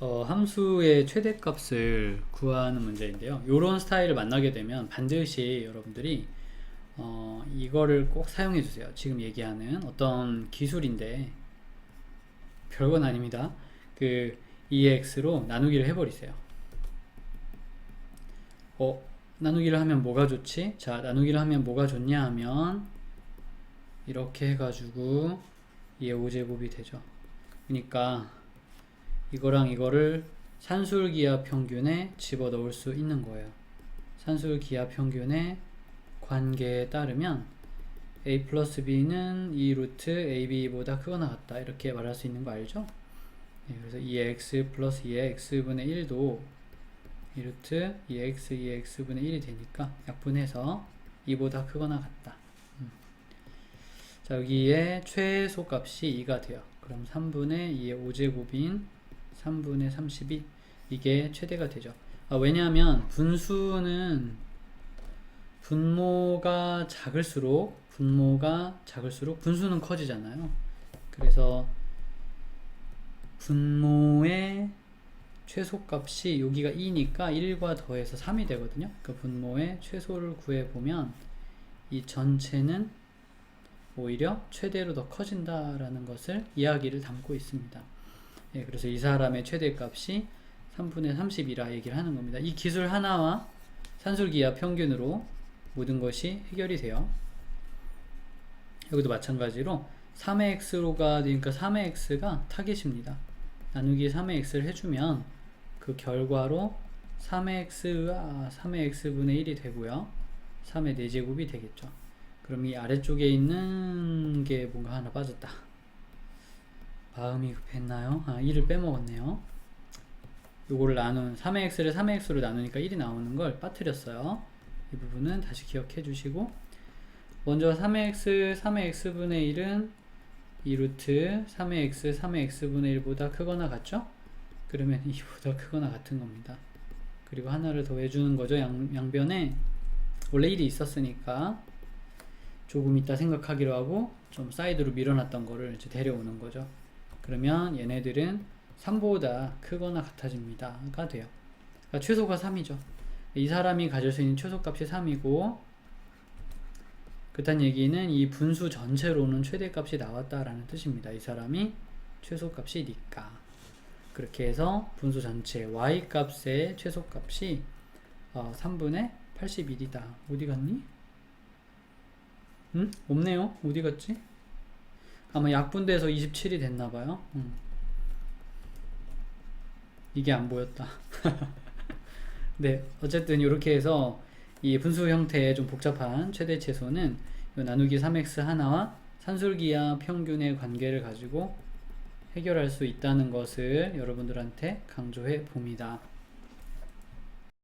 어, 함수의 최대값을 구하는 문제인데요. 이런 스타일을 만나게 되면 반드시 여러분들이 어, 이거를 꼭 사용해 주세요. 지금 얘기하는 어떤 기술인데 별건 아닙니다. 그 EX로 나누기를 해버리세요. 어, 나누기를 하면 뭐가 좋지? 자, 나누기를 하면 뭐가 좋냐 하면 이렇게 해가지고 2의 5제곱이 되죠. 그러니까 이거랑 이거를 산술기하 평균에 집어 넣을 수 있는 거예요. 산술기하 평균의 관계에 따르면 a 플러스 b는 2 루트 ab보다 크거나 같다 이렇게 말할 수 있는 거 알죠? 네, 그래서 2x 플러스 2의 x분의 1도 2 루트 2x 2x분의 1이 되니까 약분해서 2보다 크거나 같다. 음. 자 여기에 최소값이 2가 돼요. 그럼 3분의 2의 5제곱인 3분의 32 이게 최대가 되죠. 아, 왜냐하면 분수는 분모가 작을수록 분모가 작을수록 분수는 커지잖아요. 그래서 분모의 최소값이 여기가 2니까 1과 더해서 3이 되거든요. 그 분모의 최소를 구해 보면 이 전체는 오히려 최대로 더 커진다라는 것을 이야기를 담고 있습니다. 예, 그래서 이 사람의 최대값이 3분의 30이라 얘기를 하는 겁니다. 이 기술 하나와 산술기하 평균으로 모든 것이 해결이 돼요. 여기도 마찬가지로 3의 x로가 되니까 3의 x가 타겟입니다. 나누기 3의 x를 해주면 그 결과로 3의 x가 3의 x분의 1이 되고요. 3의 4제곱이 되겠죠. 그럼 이 아래쪽에 있는 게 뭔가 하나 빠졌다. 마음이 급했나요? 아, 1을 빼먹었네요. 요거를 나눈 3의 x를 3의 x로 나누니까 1이 나오는 걸 빠뜨렸어요. 이 부분은 다시 기억해 주시고 먼저 3의 x, 3의 x분의 1은 2루트 3의 x, 3의 x분의 1보다 크거나 같죠? 그러면 2보다 크거나 같은 겁니다. 그리고 하나를 더 해주는 거죠. 양, 양변에 원래 1이 있었으니까 조금 있다 생각하기로 하고 좀 사이드로 밀어놨던 거를 이제 데려오는 거죠. 그러면 얘네들은 3보다 크거나 같아집니다 가 돼요. 그러니까 최소가 3이죠. 이 사람이 가질 수 있는 최소값이 3이고 그딴 얘기는 이 분수 전체로는 최대값이 나왔다라는 뜻입니다. 이 사람이 최소값이니까 그렇게 해서 분수 전체 y 값의 최소값이 어, 3분의 81이다. 어디 갔니? 응? 없네요. 어디 갔지? 아마 약분돼서 27이 됐나봐요. 음. 이게 안 보였다. 네, 어쨌든 이렇게 해서 이 분수 형태의 좀 복잡한 최대 최소는 요 나누기 3x 하나와 산술기하 평균의 관계를 가지고 해결할 수 있다는 것을 여러분들한테 강조해 봅니다.